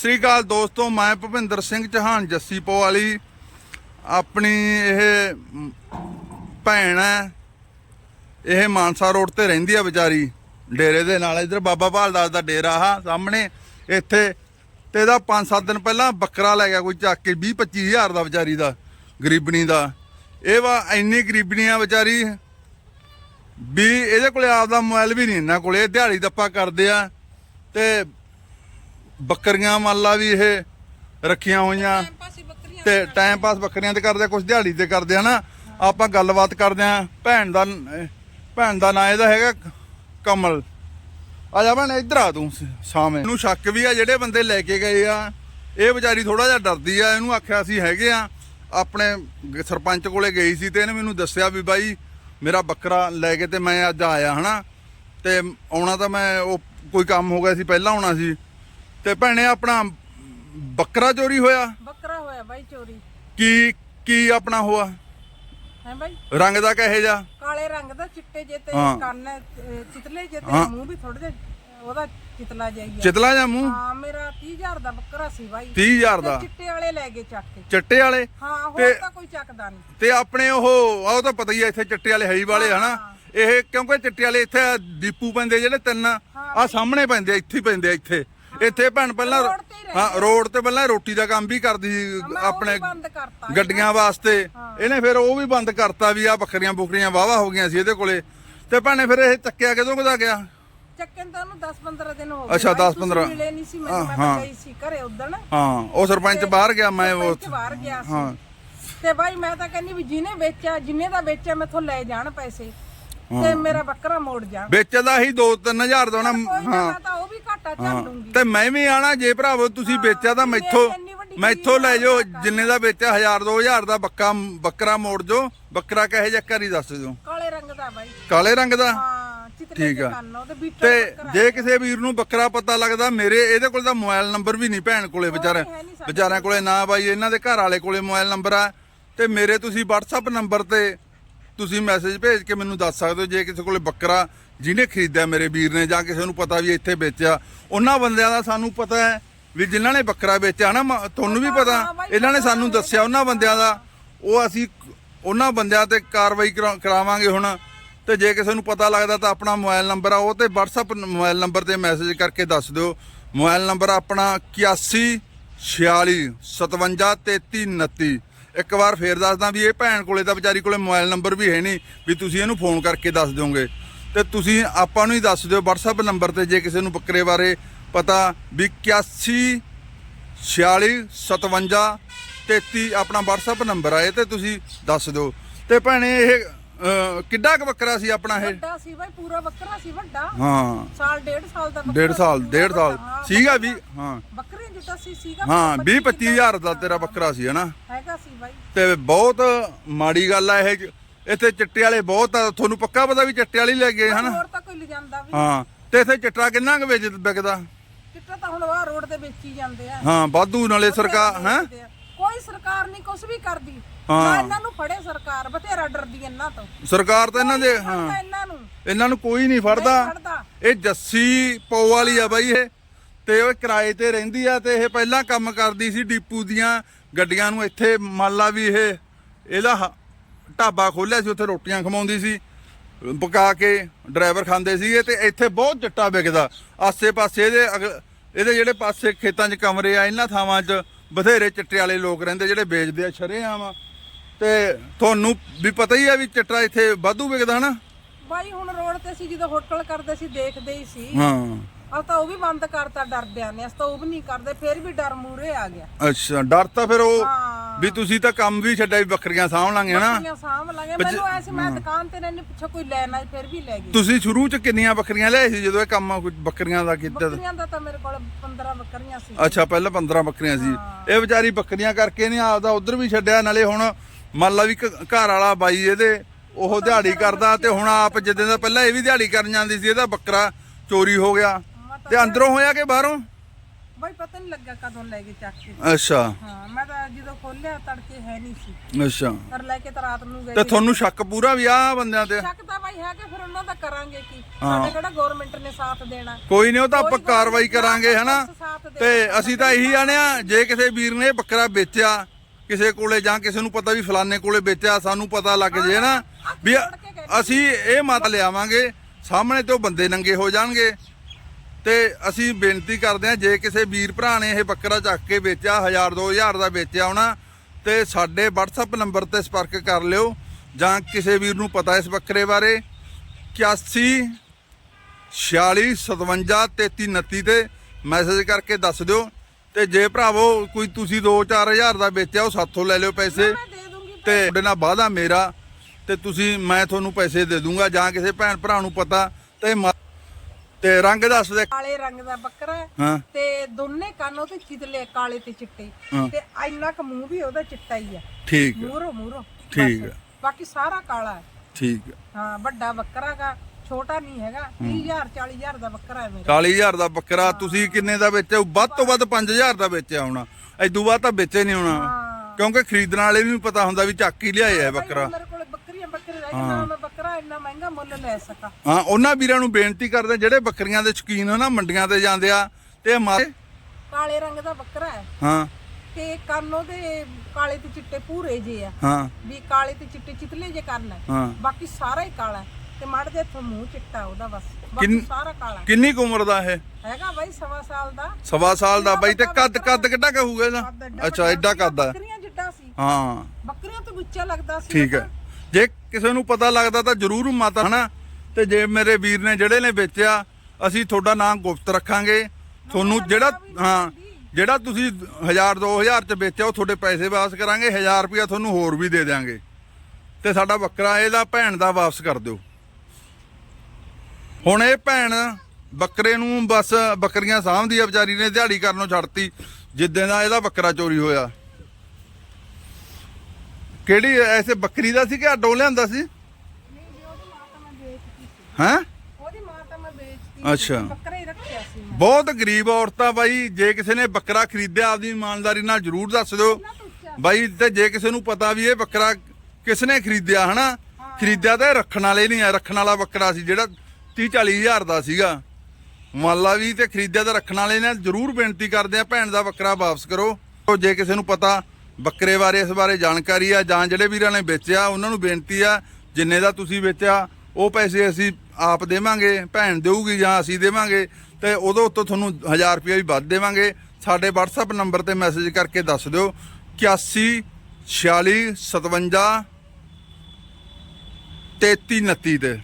ਸ੍ਰੀ ਅਕਾਲ ਦੋਸਤੋ, ਮੈਂ ਭੁਪਿੰਦਰ ਸਿੰਘ ਚੌਹਾਨ ਜੱਸੀਪੋ ਵਾਲੀ ਆਪਣੀ ਇਹ ਭੈਣ ਹੈ, ਇਹ ਮਾਨਸਾ ਰੋਡ ਤੇ ਰਹਿੰਦੀ ਆ ਵਿਚਾਰੀ, ਡੇਰੇ ਦੇ ਨਾਲ। ਇਧਰ ਬਾਬਾ ਭਾਲਦਾਸ ਦਾ ਡੇਰਾ ਆ ਸਾਹਮਣੇ, ਇੱਥੇ ਤੇ ਇਹਦਾ 5-7 ਦਿਨ ਪਹਿਲਾਂ ਬੱਕਰਾ ਲੈ ਗਿਆ ਕੋਈ ਚੱਕ ਕੇ 20-25 ਹਜ਼ਾਰ ਦਾ ਵਿਚਾਰੀ ਦਾ, ਗਰੀਬਣੀ ਦਾ। ਇਹ ਵਾ ਇੰਨੀ ਗਰੀਬਣੀ ਆ ਵਿਚਾਰੀ, ਵੀ ਇਹਦੇ ਕੋਲੇ ਆਪਦਾ ਮੋਬਾਈਲ ਵੀ ਨਹੀਂ, ਇਹਨਾਂ ਕੋਲੇ। ਇਹ ਦਿਹਾੜੀ ਦੱਪਾ ਕਰਦੇ ਆ ਤੇ ਬੱਕਰੀਆਂ ਮੰਨ ਲਾ ਵੀ ਇਹ ਰੱਖੀਆਂ ਹੋਈਆਂ। ਤੇ ਟਾਈਮ ਪਾਸ ਬੱਕਰੀਆਂ ਤੇ ਕਰਦੇ ਆ ਕੁਝ ਦਿਹਾੜੀ ਤੇ ਕਰਦੇ ਆ ਨਾ। ਆਪਾਂ ਗੱਲਬਾਤ ਕਰਦੇ ਆ ਭੈਣ ਦਾ ਭੈਣ ਦਾ ਨਾਂ ਇਹਦਾ ਹੈਗਾ ਕਮਲ। ਆ ਜਾ ਭੈਣ ਇੱਧਰ ਆ ਤੂੰ ਸ- ਸਾਵੇਂ ਇਹਨੂੰ ਸ਼ੱਕ ਵੀ ਆ ਜਿਹੜੇ ਬੰਦੇ ਲੈ ਕੇ ਗਏ ਆ ਇਹ ਵਿਚਾਰੀ ਥੋੜਾ ਜਿਹਾ ਡਰਦੀ ਆ ਇਹਨੂੰ ਆਖਿਆ ਸੀ ਹੈਗੇ ਆ। ਆਪਣੇ ਸਰਪੰਚ ਕੋਲੇ ਗਈ ਸੀ ਤੇ ਇਹਨੇ ਮੈਨੂੰ ਦੱਸਿਆ ਵੀ ਬਾਈ ਮੇਰਾ ਬੱਕਰਾ ਲੈ ਕੇ ਤੇ ਮੈਂ ਅੱਜ ਆਇਆ ਹਨਾ। ਤੇ ਆਉਣਾ ਤਾਂ ਮੈਂ ਉਹ ਕੋਈ ਕੰਮ ਹੋ ਗਿਆ ਸੀ ਪਹਿਲਾਂ ਆਉਣਾ ਸੀ। ਤੇ ਭੈਣੇ ਆਪਣਾ ਬੱਕਰਾ ਚੋਰੀ ਹੋਇਆ? ਬੱਕਰਾ ਹੋਇਆ ਬਾਈ ਚੋਰੀ। ਕੀ ਕੀ ਆਪਣਾ ਹੋਆ? ਹੈ ਬਾਈ? ਰੰਗ ਦਾ ਕਹੇ ਜਾ ਕਾਲੇ ਰੰਗ ਦਾ ਚਿੱਟੇ ਜੇ ਤੇ ਹਾਂ। ਕੰਨ ਅਹ, ਚਿਤਲੇ ਜੇ ਤੇ ਹਾਂ। ਮੂੰਹ ਵੀ ਥੋੜੇ ਜਿਹਾ ਉਹਦਾ ਚਿਤਲਾ ਜਾਈਆ ਚਿਤਲਾ ਜਾਂ ਮੂੰਹ? ਹਾਂ ਮੇਰਾ 30000 ਦਾ ਬੱਕਰਾ ਸੀ ਬਾਈ। 30000 ਤੇ ਦਾ? ਚਿੱਟੇ ਵਾਲੇ ਲੈ ਗਏ ਚੱਕ ਕੇ। ਚੱਟੇ ਵਾਲੇ? ਹਾਂ ਹੋਰ ਤੇ- ਤਾਂ ਕੋਈ ਚੱਕਦਾ ਨਹੀਂ। ਤੇ ਆਪਣੇ ਉਹ ਆਹ ਉਹ ਤਾਂ ਪਤਾ ਹੀ ਆ ਇੱਥੇ ਚਿੱਟੇ ਵਾਲੇ ਹੈ ਹੀ ਵਾਲੇ ਹਨਾ? ਇਹ ਕਿਉਂਕਿ ਚਿੱਟੇ ਵਾਲੇ ਇੱਥੇ ਦੀਪੂ ਪੈਂਦੇ ਜਿਹੜੇ ਤਿੰਨ ਆ ਸਾਹਮਣੇ ਪੈਂਦੇ ਆ, ਇੱਥੇ ਹੀ ਪੈਂਦੇ ਆ ਇੱਥੇ। ਇੱਥੇ ਭੈਣ ਪਹਿਲਾਂ ਰੋਡ ਤੇ ਹੀ ਹਾਂ ਰੋਡ ਤੇ ਪਹਿਲਾਂ ਰੋਟੀ ਦਾ ਕੰਮ ਵੀ ਕਰਦੀ ਸੀ ਮੈਂ ਉਹ ਵੀ ਆਪਣੇ ਬੰਦ ਕਰਤਾ ਗੱਡੀਆਂ ਵਾਸਤੇ। ਇਹਨੇ ਫਿਰ ਉਹ ਵੀ ਬੰਦ ਕਰਤਾ ਵੀ ਆ ਬੱਕਰੀਆਂ ਬੁਕਰੀਆਂ ਵਾਵਾ ਹੋ ਗਈਆਂ ਸੀ ਇਹਦੇ ਕੋਲੇ। ਤੇ ਭੈਣੇ ਫਿਰ ਇਹ ਚੱਕਿਆ ਕਿਦੋਂ ਕਦਾ ਗਿਆ? ਚੱਕਣ ਤਾਂ ਉਹਨੂੰ 10 15 ਦਿਨ ਹੋ ਗਏ। ਅੱਛਾ, ਬਾਈ, 10 ਤੁਸੀਂ 15 ਮਿਲੇ ਨਹੀਂ ਸੀ ਮੈਨੂੰ ਮੈਂ। ਤਾਂ ਗਈ ਸੀ ਘਰੇ ਉਦਣ। ਹਾਂ ਉਹ ਸਰਪੰਚ ਬਾਹਰ ਗਿਆ ਮੈਂ ਉਹ ਸਰਪੰਚ ਬਾਹਰ ਗਿਆ ਸੀ। ਹਾਂ। ਤੇ ਬਾਈ ਮੈਂ ਤਾਂ ਕਹਿੰਦੀ ਵੀ ਜਿਹਨੇ ਵੇਚਿਆ ਜਿੰਨੇ ਦਾ ਵੇਚਿਆ ਮੈਥੋਂ ਲੈ ਜਾਣ ਪੈਸੇ। ਤੇ ਮੇਰਾ ਬੱਕਰਾ ਮੋੜ ਜਾਣ ਵੇਚਦਾ ਹੀ 2-3000 ਦਾ ਹਾਂ। ਤਾਂ ਉਹ ਵੀ ਘਾਟਾ ਚੱਲ ਲੂੰਗੀ। ਤੇ ਮੈਂ ਵੀ ਆਣਾ ਜੇ ਭਰਾਵੋ ਤੁਸੀਂ ਵੇਚਿਆ ਤਾਂ ਮੈਥੋਂ ਮੈਥੋਂ ਲੈ ਜਾਓ ਜਿੰਨੇ ਦਾ ਵੇਚਿਆ 1000 2000 ਦਾ ਬੱਕਾ ਬੱਕਰਾ ਮੋੜ ਜੋ ਬੱਕਰਾ ਕਹੇ ਜਾ ਕਰੀ ਦੱਸ ਦਿਓ। ਕਾਲੇ ਰੰਗ ਦਾ ਬਾਈ। ਕਾਲੇ ਰੰਗ ਦਾ? ਠੀਕ ਆ। ਤੇ ਜੇ ਕਿਸੇ ਵੀਰ ਨੂੰ ਬੱਕਰਾ ਪਤਾ ਲੱਗਦਾ ਮੇਰੇ ਇਹਦੇ ਕੋਲ ਤਾਂ ਮੋਬਾਈਲ ਨੰਬਰ ਵੀ ਨਹੀਂ ਭੈਣ ਕੋਲੇ ਵਿਚਾਰੇ ਵਿਚਾਰਿਆਂ ਕੋਲੇ ਨਾ ਬਾਈ ਇਹਨਾਂ ਦੇ ਘਰ ਵਾਲੇ ਕੋਲੇ ਮੋਬਾਈਲ ਨੰਬਰ ਆ। ਤੇ ਮੇਰੇ ਤੁਸੀਂ WhatsApp ਨੰਬਰ ਤੇ ਤੁਸੀਂ ਮੈਸੇਜ ਭੇਜ ਕੇ ਮੈਨੂੰ ਦੱਸ ਸਕਦੇ ਹੋ ਜੇ ਕਿਸੇ ਕੋਲੇ ਬੱਕਰਾ ਜਿਹਨੇ ਖਰੀਦਿਆ ਮੇਰੇ ਵੀਰ ਨੇ ਜਾਂ ਕਿਸੇ ਨੂੰ ਪਤਾ ਵੀ ਇੱਥੇ ਵੇਚਿਆ ਉਹਨਾਂ ਬੰਦਿਆਂ ਦਾ ਸਾਨੂੰ ਪਤਾ ਹੈ ਵੀ ਜਿਨ੍ਹਾਂ ਨੇ ਬੱਕਰਾ ਵੇਚਿਆ ਨਾ ਤੁਹਾਨੂੰ ਵੀ ਪਤਾ ਇਹਨਾਂ ਨੇ ਸਾਨੂੰ ਦੱਸਿਆ ਉਹਨਾਂ ਬੰਦਿਆਂ ਦਾ। ਉਹ ਅਸੀਂ ਉਹਨਾਂ ਬੰਦਿਆਂ ਤੇ ਕਾਰਵਾਈ ਕਰਾ- ਕਰਾਵਾਂਗੇ ਹੁਣ। ਤੇ ਜੇ ਕਿਸੇ ਨੂੰ ਪਤਾ ਲੱਗਦਾ ਤਾਂ ਆਪਣਾ ਮੋਬਾਈਲ ਨੰਬਰ ਆ ਉਹ ਤੇ WhatsApp ਮੋਬਾਈਲ ਨੰਬਰ ਤੇ ਮੈਸੇਜ ਕਰਕੇ ਦੱਸ ਦਿਓ। ਮੋਬਾਈਲ ਨੰਬਰ ਆਪਣਾ 81 46 57 33 29 ਇੱਕ ਵਾਰ ਫੇਰ ਦੱਸਦਾ ਵੀ ਇਹ ਭੈਣ ਕੋਲੇ ਤਾਂ ਵਿਚਾਰੀ ਕੋਲੇ ਮੋਬਾਈਲ ਨੰਬਰ ਵੀ ਹੈ ਨਹੀਂ ਵੀ ਤੁਸੀਂ ਇਹਨੂੰ ਫੋਨ ਕਰਕੇ ਦੱਸ ਦਿਓਗੇ। ਤੇ ਤੁਸੀਂ ਆਪਾਂ ਨੂੰ ਹੀ ਦੱਸ ਦਿਓ WhatsApp ਨੰਬਰ ਤੇ ਜੇ ਕਿਸੇ ਨੂੰ ਬੱਕਰੇ ਬਾਰੇ ਪਤਾ ਵੀ 81 46 57 33 ਆਪਣਾ WhatsApp ਨੰਬਰ ਆ ਇਹ ਤੇ ਤੁਸੀਂ ਦੱਸ ਦਿਓ। ਤੇ ਭੈਣੇ ਇਹ ਕਿੱਡਾ ਕੁ ਬੱਕਰਾ ਸੀ ਆਪਣਾ ਇਹ? ਵੱਡਾ ਸੀ ਬਾਈ ਪੂਰਾ ਬੱਕਰਾ ਸੀ ਵੱਡਾ। ਹਾਂ। ਸਾਲ ਡੇਢ ਸਾਲ ਦਾ ਬੱਕਰਾ ਡੇਢ ਸਾਲ ਡੇਢ ਸਾਲ। ਸੀਗਾ ਵੀ ਹਾਂ। ਬੱਕਰੇ ਜਿੱਤਾ ਸੀ ਸੀਗਾ ਹਾਂ 20 25 25000 ਦਾ ਤੇਰਾ ਬੱਕਰਾ ਸੀ ਹਨਾ? ਹੈਗਾ ਸੀ ਬਾਈ। ਤੇ ਬਹੁਤ ਮਾੜੀ ਗੱਲ ਆ ਇਹ ਇੱਥੇ ਚਿੱਟੇ ਵਾਲੇ ਬਹੁਤ ਆ ਤੁਹਾਨੂੰ ਪੱਕਾ ਪਤਾ ਵੀ ਚਿੱਟੇ ਵਾਲੇ ਲੈ ਗਏ ਹਨਾ? ਹੋਰ ਤਾਂ ਕੋਈ ਲਿਜਾਂਦਾ ਵੀ ਹਾਂ ਤੇ ਇੱਥੇ ਚਿੱਟਾ ਕਿੰਨਾ ਕੁ ਵੇਚ ਵਿਕਦਾ? ਚਿੱਟਾ ਤਾਂ ਹੁਣ ਆਹ ਰੋਡ ਤੇ ਵੇਚੀ ਜਾਂਦੇ ਆ। ਹਾਂ ਵਾਧੂ ਨਾਲੇ ਸਰਕਾਰ ਹੈ। ਕੋਈ ਸਰਕਾਰ ਨਹੀਂ ਕੁਝ ਵੀ ਕਰਦੀ। ਹਾਂ। ਇਹਨਾਂ ਨੂੰ ਫੜੇ ਸਰਕਾਰ ਬਥੇਰਾ ਡਰਦੀ ਇਹਨਾਂ ਤੋਂ। ਸਰਕਾਰ ਤਾਂ ਇਹਨਾਂ ਦੇ ਹਾਂ। ਇਹਨਾਂ ਨੂੰ। ਇਹਨਾਂ ਨੂੰ ਕੋਈ ਨਹੀਂ ਫੜਦਾ। ਇਹ ਜੱਸੀ ਪੋ ਵਾਲੀ ਆ ਬਾਈ ਇਹ। ਤੇ ਉਹ ਕਿਰਾਏ ਤੇ ਰਹਿੰਦੀ ਆ ਤੇ ਇਹ ਪਹਿਲਾਂ ਕੰਮ ਕਰਦੀ ਸੀ ਡੀਪੂ ਦੀਆਂ ਗੱਡੀਆਂ ਨੂੰ। ਇੱਥੇ ਮੰਨ ਲਾ ਵੀ ਇਹ ਇਹਦਾ ਢਾਬਾ ਖੋਲਿਆ ਸੀ ਉੱਥੇ ਰੋਟੀਆਂ ਖਵਾਉਂਦੀ ਸੀ ਪਕਾ ਕੇ ਡਰਾਈਵਰ ਖਾਂਦੇ ਸੀਗੇ ਤੇ ਇੱਥੇ ਬਹੁਤ ਚਿੱਟਾ ਵਿਕਦਾ। ਆਸੇ-ਪਾਸੇ ਇਹਦੇ ਇਹਦੇ ਜਿਹੜੇ ਪਾਸੇ ਖੇਤਾਂ 'ਚ ਕਮਰੇ ਆ ਇਹਨਾਂ ਥਾਵਾਂ 'ਚ ਬਥੇਰੇ ਚਿੱਟੇ ਵਾਲੇ ਲੋਕ ਰਹਿੰਦੇ ਜਿਹੜੇ ਵੇਚਦੇ ਆ ਸ਼ਰੇਆਮ। ਤੇ ਤੁਹਾਨੂੰ ਵੀ ਪਤਾ ਹੀ ਆ ਵੀ ਚਿੱਟਾ ਇੱਥੇ ਵਾਧੂ ਵਿਕਦਾ ਹਨਾ? ਬਾਈ ਹੁਣ ਰੋਡ ਤੇ ਸੀ ਜਦੋਂ ਹੋਟਲ ਕਰਦੇ ਸੀ ਦੇਖਦੇ ਹੀ ਸੀ। ਹਾਂ। ਆ ਤਾਂ ਉਹ ਵੀ ਬੰਦ ਕਰਤਾ ਡਰਦਿਆਂ ਨੇ ਅਸ ਤਾਂ ਉਹ ਵੀ ਨਹੀਂ ਕਰਦੇ ਫਿਰ ਵੀ ਡਰ ਮੂਰੇ ਆ ਗਿਆ। ਅੱਛਾ ਡਰ ਤਾਂ ਫਿਰ ਉਹ ਹਾਂ। ਵੀ ਤੁਸੀਂ ਤਾਂ ਕੰਮ ਵੀ ਛੱਡਿਆ ਵੀ ਬੱਕਰੀਆਂ ਸਾਂਭ ਲਾਂਗੇ ਹਨਾ? ਬੱਕਰੀਆਂ ਸਾਂਭ ਲਾਂਗੇ ਮੈਨੂੰ ਐਸੀ ਮੈਂ ਦੁਕਾਨ ਤੇ ਰਹਿੰਦੀ ਪਿੱਛੇ ਕੋਈ ਲੈਣ ਆਈ ਫਿਰ ਵੀ ਲੈ ਗਈ। ਤੁਸੀਂ ਸ਼ੁਰੂ ਚ ਕਿੰਨੀਆਂ ਬੱਕਰੀਆਂ ਲਿਆਏ ਸੀ ਜਦੋਂ ਇਹ ਕੰਮ ਬੱਕਰੀਆਂ ਦਾ ਕੀਤਾ? ਬੱਕਰੀਆਂ ਦਾ ਤਾਂ ਮੇਰੇ ਕੋਲ 15 ਬੱਕਰੀਆਂ ਸੀ। ਅੱਛਾ ਪਹਿਲਾਂ 15 ਬੱਕਰੀਆਂ ਸੀ। ਇਹ ਵਿਚਾਰੀ ਬੱਕਰੀਆਂ ਕਰਕੇ ਨੇ ਆਪਦਾ ਉਧਰ ਵੀ ਛੱਡਿਆ ਨਾਲੇ ਹੁਣ ਮੰਨ ਲਾ ਵੀ ਘ- ਘਰ ਵਾਲਾ ਬਾਈ ਇਹਦੇ ਉਹ ਦਿਹਾੜੀ ਕਰਦਾ ਤੇ ਹੁਣ ਆਪ ਜਿੱਦਾਂ ਦਾ ਪਹਿਲਾਂ ਇਹ ਵੀ ਦਿਹਾੜੀ ਕਰਨ ਜਾਂਦੀ ਸੀ ਇਹਦਾ ਬੱਕਰਾ ਚੋਰੀ ਹੋ ਗਿਆ। ਤੇ ਅੰਦਰੋਂ ਹੋਇਆ ਕਿ ਬਾਹਰੋਂ? ਬਾਈ ਪਤਾ ਨਹੀਂ ਲੱਗਾ ਕਦੋਂ ਲੈ ਕੇ ਚੱਕ ਕੇ। ਅੱਛਾ। ਹਾਂ ਮੈਂ ਤਾਂ ਜਦੋਂ ਖੋਲਿਆ ਤੜਕੇ ਹੈ ਨਹੀਂ ਸੀ। ਅੱਛਾ। ਪਰ ਲੈ ਕੇ ਤਾਂ ਰਾਤ ਨੂੰ ਗਏ ਤੇ ਤੁਹਾਨੂੰ ਸ਼ੱਕ ਪੂਰਾ ਵੀ ਆ ਬੰਦਿਆਂ ਤੇ? ਸ਼ੱਕ ਤਾਂ ਬਾਈ ਹੈ ਕਿ ਫਿਰ ਉਹਨਾਂ ਦਾ ਕਰਾਂਗੇ ਕੀ? ਸਾਡੇ ਕਿਹੜਾ ਗਵਰਨਮੈਂਟ ਨੇ ਸਾਥ ਦੇਣਾ? ਕੋਈ ਨਹੀਂ ਉਹ ਤਾਂ ਆਪਾਂ ਕਾਰਵਾਈ ਕਰਾਂਗੇ ਹਨਾ? ਤੇ ਅਸੀਂ ਤਾਂ ਇਹੀ ਆਨੇ ਆ ਜੇ ਕਿਸੇ ਵੀਰ ਨੇ ਬੱਕਰਾ ਵੇਚਿਆ ਕਿਸੇ ਕੋਲੇ ਜਾਂ ਕਿਸੇ ਨੂੰ ਪਤਾ ਵੀ ਫਲਾਣੇ ਕੋਲੇ ਵੇਚਿਆ ਸਾਨੂੰ ਪਤਾ ਲੱਗ ਜੇ ਨਾ ਵੀ ਅਸੀਂ ਇਹ ਮਤ ਲਿਆਵਾਂਗੇ ਸਾਹਮਣੇ ਤੋਂ ਬੰਦੇ ਨੰਗੇ ਹੋ ਜਾਣਗੇ। ਤੇ ਅਸੀਂ ਬੇਨਤੀ ਕਰਦੇ ਹਾਂ ਜੇ ਕਿਸੇ ਵੀਰ ਭਰਾ ਨੇ ਇਹ ਬੱਕਰਾ ਚੱਕ ਕੇ ਵੇਚਿਆ 1000 2000 ਦਾ ਵੇਚਿਆ ਹੋਣਾ ਤੇ ਸਾਡੇ WhatsApp ਨੰਬਰ ਤੇ ਸੰਪਰਕ ਕਰ ਲਿਓ ਜਾਂ ਕਿਸੇ ਵੀਰ ਨੂੰ ਪਤਾ ਇਸ ਬੱਕਰੇ ਬਾਰੇ। 81 46 57 33 29 ਤੇ ਮੈਸੇਜ ਕਰਕੇ ਦੱਸ ਦਿਓ। ਤੇ ਜੇ ਭਰਾਵੋ ਕੋਈ ਤੁਸੀਂ 2-4000 ਦਾ ਵੇਚਿਆ ਉਹ ਸਾਥੋਂ ਲੈ ਲਿਓ ਪੈਸੇ। ਤੇ ਤੁਹਾਡੇ ਨਾਲ ਵਾਅਦਾ ਮੇਰਾ ਤੇ ਤੁਸੀਂ ਮੈਂ ਤੁਹਾਨੂੰ ਪੈਸੇ ਦੇ ਦੂੰਗਾ ਜਾਂ ਕਿਸੇ ਭੈਣ ਭਰਾ ਨੂੰ ਪਤਾ ਤੇ ਮ- ਤੇ ਰੰਗ ਦੱਸ ਦੇ। ਕਾਲੇ ਰੰਗ ਦਾ ਬੱਕਰਾ ਹੈ ਹਾਂ। ਤੇ ਦੋਨੇ ਕੰਨ ਉਹਦੇ ਚਿਤਲੇ ਕਾਲੇ ਤੇ ਚਿੱਟੇ। ਹਾਂ। ਤੇ ਇੰਨਾ ਕੁ ਮੂੰਹ ਵੀ ਉਹਦਾ ਚਿੱਟਾ ਹੀ ਆ ਠੀਕ ਮੂਰੋ ਮੂਰੋ। ਠੀਕ ਹੈ। ਬਾਕੀ ਸਾਰਾ ਕਾਲਾ ਹੈ। ਠੀਕ ਹੈ। ਹਾਂ ਵੱਡਾ ਬੱਕਰਾ ਗਾ ਛੋਟਾ ਨਹੀਂ ਹੈਗਾ। 30000 40000 ਦਾ ਬੱਕਰਾ ਹੈ ਮੇਰਾ। 40000 ਦਾ ਬੱਕਰਾ ਤੁਸੀਂ ਕਿੰਨੇ ਦਾ ਵੇਚਿਆ? ਵੱਧ ਤੋਂ ਵੱਧ 5000 ਦਾ ਵੇਚਿਆ ਹੋਣਾ। ਐਦੂ ਬਾਅਦ ਤਾਂ ਵੇਚੇ ਨਹੀਂ ਹੋਣਾ। ਹਾਂ। ਕਿਉਂਕਿ ਖਰੀਦਣ ਵਾਲੇ ਨੂੰ ਵੀ ਪਤਾ ਹੁੰਦਾ ਵੀ ਚੱਕ ਹੀ ਇਹ ਭਾਈ ਬੱਕਰਾ। ਮੇਰੇ ਕੋਲ ਬੱਕਰੀਆਂ ਬੱਕਰੇ ਰਹਿ ਗਏ ਨਾ ਮੈਂ ਬੱਕਰਾ ਇੰਨਾ ਮਹਿੰਗਾ ਮੁੱਲ ਲੈ ਸਕਾਂ। ਹਾਂ ਉਹਨਾਂ ਵੀਰਾਂ ਨੂੰ ਬੇਨਤੀ ਕਰਦੇ ਜਿਹੜੇ ਬੱਕਰੀਆਂ ਦੇ ਸ਼ੌਕੀਨ ਹੋ ਨਾ ਮੰਡੀਆਂ ਤੇ ਜਾਂਦੇ ਆ ਤੇ ਮਾਰੇ ਕਾਲੇ ਰੰਗ ਦਾ ਬੱਕਰਾ ਹੈ। ਹਾਂ। ਤੇ ਕੰਨ ਉਹਦੇ ਕਾਲੇ ਤੇ ਚਿੱਟੇ ਪੂਰੇ ਜੇ ਆ। ਹਾਂ। ਵੀ ਕਾਲੇ ਤੇ ਚਿੱਟੇ ਚਿਤਲੇ ਜੇ ਕੰਨ ਹੈ। ਹਾਂ। ਬਾਕੀ ਸਾਰਾ ਹੀ ਕਾਲਾ ਹੈ। ਤੇ ਮੜ ਦੇ ਇੱਥੋਂ ਮੂੰਹ ਚਿੱਟਾ ਉਹਦਾ ਬਸ। ਬਾਕੀ ਸਾਰਾ ਕਾਲਾ ਹੈ। ਕਿੰਨੀ ਕੁ ਉਮਰ ਦਾ ਇਹ? ਹੈਗਾ ਬਾਈ ਸਵਾ ਸਾਲ ਦਾ। ਸਵਾ ਸਾਲ ਦਾ ਬਾਈ ਤੇ ਕੱਦ ਕੱਦ ਕਿੱਡਾ ਕਹੂਗਾ ਇਹਦਾ? ਅੱਛਾ ਐਡਾ ਕੱਦ ਆ। ਬੱਕਰੀਆਂ ਜਿੱਡਾ ਸੀ। ਹਾਂ। ਬੱਕਰੀਆਂ ਤੋਂ ਉੱਚਾ ਲੱਗਦਾ ਸੀ ਠੀਕ ਹੈ। ਜੇ ਕਿਸੇ ਨੂੰ ਪਤਾ ਲੱਗਦਾ ਤਾਂ ਜਰੂਰ ਮਾਤਾ ਹਨਾ? ਤੇ ਜੇ ਮੇਰੇ ਵੀਰ ਨੇ ਜਿਹੜੇ ਨੇ ਵੇਚਿਆ ਅਸੀਂ ਤੁਹਾਡਾ ਨਾਮ ਗੁਪਤ ਰੱਖਾਂਗੇ। ਤੁਹਾਨੂੰ ਜਿਹੜਾ ਹਾਂ ਜਿਹੜਾ ਤੁਸੀਂ 1000 2000 ਚ ਵੇਚਿਆ ਉਹ ਤੁਹਾਡੇ ਪੈਸੇ ਵਾਪਸ ਕਰਾਂਗੇ 1000 ਰੁਪਇਆ ਤੁਹਾਨੂੰ ਹੋਰ ਵੀ ਦੇ ਦਿਆਂਗੇ। ਤੇ ਸਾਡਾ ਬੱਕਰਾ ਇਹਦਾ ਭੈਣ ਦਾ ਵਾਪਸ ਕਰ ਦਿਓ। ਹੁਣ ਇਹ ਭੈਣ ਬੱਕਰੇ ਨੂੰ ਬਸ ਬੱਕਰੀਆਂ ਸਾਂਭਦੀ ਆ ਵਿਚਾਰੀ ਨੇ ਦਿਹਾੜੀ ਕਰਨੋਂ ਛੱਡਤੀ। ਜਿੱਦਾਂ ਦਾ ਇਹਦਾ ਬੱਕਰਾ ਚੋਰੀ ਹੋਇਆ। ਕਿਹੜੀ ਐਸੇ ਬੱਕਰੀ ਦਾ ਸੀ ਕਿ ਅੱਡੋ ਲਿਆਂਦਾ ਸੀ? ਨਹੀਂ ਜੀ ਉਹਦੀ ਮਾਂ ਤਾਂ ਮੈਂ ਵੇਚਤੀ ਸੀ ਹੈਂ? ਉਹਦੀ ਮਾਂ ਤਾਂ ਮੈਂ ਵੇਚਤੀ ਅੱਛਾ। ਸੀ ਬੱਕਰਾ ਹੀ ਰੱਖਿਆ ਸੀ ਮੈਂ ਬਹੁਤ ਗਰੀਬ ਔਰਤਾਂ ਬਾਈ ਜੇ ਕਿਸੇ ਨੇ ਬੱਕਰਾ ਖਰੀਦਿਆ ਆਪਦੀ ਇਮਾਨਦਾਰੀ ਨਾਲ ਜਰੂਰ ਦੱਸ ਦਿਓ। ਨਾ ਬਾਈ ਤੇ ਜੇ ਕਿਸੇ ਨੂੰ ਪਤਾ ਵੀ ਇਹ ਬੱਕਰਾ ਕਿਸ ਨੇ ਖਰੀਦਿਆ ਹਨਾ? ਖਰੀਦਿਆ ਤਾਂ ਇਹ ਰੱਖਣ ਵਾਲੇ ਨਹੀਂ ਆ ਰੱਖਣ ਵਾਲਾ ਬੱਕਰਾ ਸੀ ਜਿਹੜਾ 30 40 ਹਜ਼ਾਰ ਦਾ ਸੀਗਾ। ਮੰਨ ਲਾ ਵੀ ਤੇ ਖਰੀਦਿਆ ਤਾਂ ਰੱਖਣ ਵਾਲੇ ਨੇ ਜਰੂਰ ਬੇਨਤੀ ਕਰਦੇ ਆ ਭੈਣ ਦਾ ਬੱਕਰਾ ਵਾਪਸ ਕਰੋ। ਤੋ ਜੇ ਕਿਸੇ ਨੂੰ ਪਤਾ ਬੱਕਰੇ ਬਾਰੇ ਇਸ ਬਾਰੇ ਜਾਣਕਾਰੀ ਆ, ਜਾਂ ਜਿਹੜੇ ਵੀਰਾਂ ਨੇ ਵੇਚਿਆ, ਉਹਨਾਂ ਨੂੰ ਬੇਨਤੀ ਆ, ਜਿੰਨੇ ਦਾ ਤੁਸੀਂ ਵੇਚਿਆ, ਉਹ ਪੈਸੇ ਅਸੀਂ ਆਪ ਦੇਵਾਂਗੇ, ਭੈਣ ਦੇਊਗੀ ਜਾਂ ਅਸੀਂ ਦੇਵਾਂਗੇ, ਤੇ ਉਹਦੇ ਉੱਤੋਂ ਤੁਹਾਨੂੰ 1000 ਰੁਪਏ ਵੀ ਵੱਧ ਦੇਵਾਂਗੇ। ਸਾਡੇ WhatsApp ਨੰਬਰ ਤੇ ਮੈਸੇਜ ਕਰਕੇ ਦੱਸ ਦਿਓ 81 46 57 33 29 ਤੇ।